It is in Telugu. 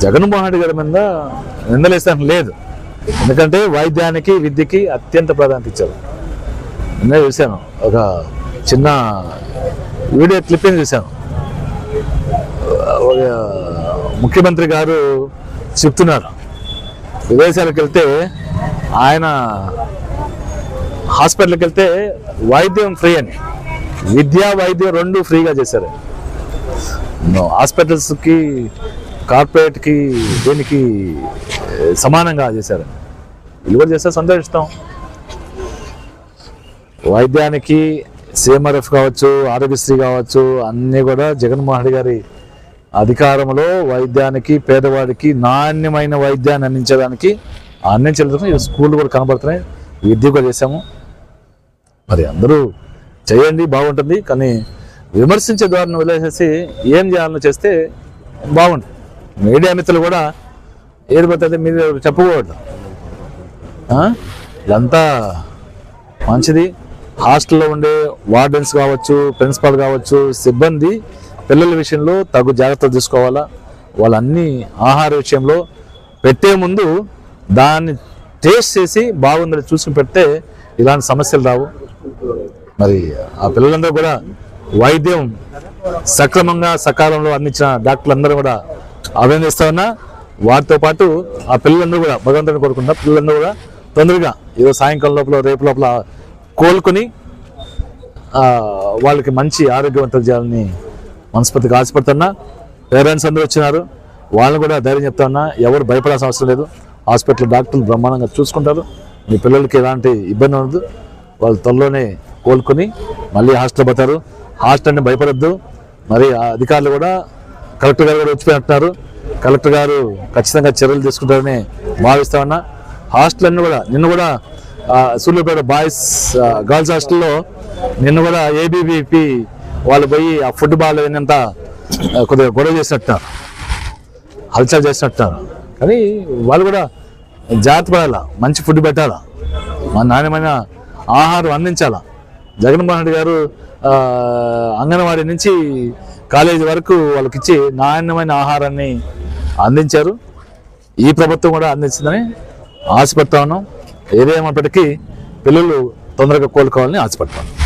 జగన్మోహన్ రెడ్డి గారి మీద నిందలేస్తాను లేదు. ఎందుకంటే వైద్యానికి విద్యకి అత్యంత ప్రాధాన్యత ఇచ్చారు. నిన్న చూశాను. ఒక చిన్న వీడియో క్లిప్పింగ్ చూశాను. ఒక ముఖ్యమంత్రి గారు చెప్తున్నారు. విదేశాలకు వెళ్తే ఆయన హాస్పిటల్కి వెళ్తే వైద్యం ఫ్రీ అని. విద్య వైద్యం రెండు ఫ్రీగా చేశారు. హాస్పిటల్స్కి కార్పొరేట్కి దీనికి సమానంగా చేశారు? వీళ్ళు చేస్తే సంతోషిస్తాం. వైద్యానికి సిఎంఆర్ఎఫ్ కావచ్చు ఆరోగ్యశ్రీ కావచ్చు అన్నీ కూడా జగన్మోహన్ రెడ్డి గారి అధికారంలో వైద్యానికి పేదవాడికి నాణ్యమైన వైద్యాన్ని అందించడానికి అందించలేదు స్కూళ్ళు స్కూల్ కూడా కనబడుతున్నాయి. విద్య కూడా చేశాము. మరి అందరూ చేయండి బాగుంటుంది కానీ విమర్శించే ద్వారా వదిలేసేసి ఏం చేయాలని చేస్తే బాగుంటుంది. మీడియా మిత్రులు కూడా ఏది మీరు చెప్పకూడదు. ఇదంతా మంచిది. హాస్టల్లో ఉండే వార్డెన్స్ కావచ్చు ప్రిన్సిపాల్ కావచ్చు సిబ్బంది పిల్లల విషయంలో తగు జాగ్రత్తలు తీసుకోవాలా? వాళ్ళన్ని ఆహార విషయంలో పెట్టే ముందు దాన్ని టేస్ట్ చేసి బాగుందని చూసుకుని పెడితే ఇలాంటి సమస్యలు రావు. మరి ఆ పిల్లలందరూ కూడా వైద్యం సక్రమంగా సకాలంలో అందించిన డాక్టర్లందరూ కూడా అభినందిస్తా ఉన్నా. వాటితో పాటు ఆ పిల్లలందరూ కూడా భగవంతుని కోరుకుంటా పిల్లలందరూ కూడా తొందరగా ఏదో సాయంకాలం లోపల రేపు లోపల కోలుకొని వాళ్ళకి మంచి ఆరోగ్యవంతులు చేయాలని మనస్ఫూర్తిగా ఆశపడుతున్నా. పేరెంట్స్ అందరూ వచ్చినారు. వాళ్ళని కూడా ధైర్యం చెప్తా ఉన్నా. ఎవరు భయపడాల్సిన అవసరం లేదు. హాస్పిటల్ డాక్టర్లు బ్రహ్మాండంగా చూసుకుంటారు. మీ పిల్లలకి ఎలాంటి ఇబ్బంది ఉండదు. వాళ్ళు త్వరలోనే కోలుకొని మళ్ళీ హాస్టల్ పోతారు. హాస్టల్ని భయపడద్దు. మరి ఆ అధికారులు కూడా కలెక్టర్ గారు కూడా వచ్చిపోయినట్టున్నారు కలెక్టర్ గారు ఖచ్చితంగా చర్యలు తీసుకుంటారని భావిస్తా ఉన్నా హాస్టల్ అన్ని కూడా నిన్న కూడా ఆ, బాయ్స్ గర్ల్స్ హాస్టల్లో నిన్న కూడా ఏబీవీపీ వాళ్ళు పోయి ఆ ఫుడ్ బాల్ అయినంత కొద్దిగా గొడవ చేసినట్టున్నారు హల్చల్ చేసినట్టున్నారు కానీ వాళ్ళు కూడా జాగ్రత్త పడాలా? మంచి ఫుడ్ పెట్టాలా? మా నాణ్యమైన ఆహారం అందించాలా? జగన్మోహన్ రెడ్డి గారు అంగన్వాడీ నుంచి కాలేజీ వరకు వాళ్ళకి ఇచ్చి నాణ్యమైన ఆహారాన్ని అందించారు. ఈ ప్రభుత్వం కూడా అందించిందని ఆశపడతా ఉన్నాం. ఏదేమైనప్పటికీ పిల్లలు తొందరగా కోలుకోవాలని ఆశపడతాను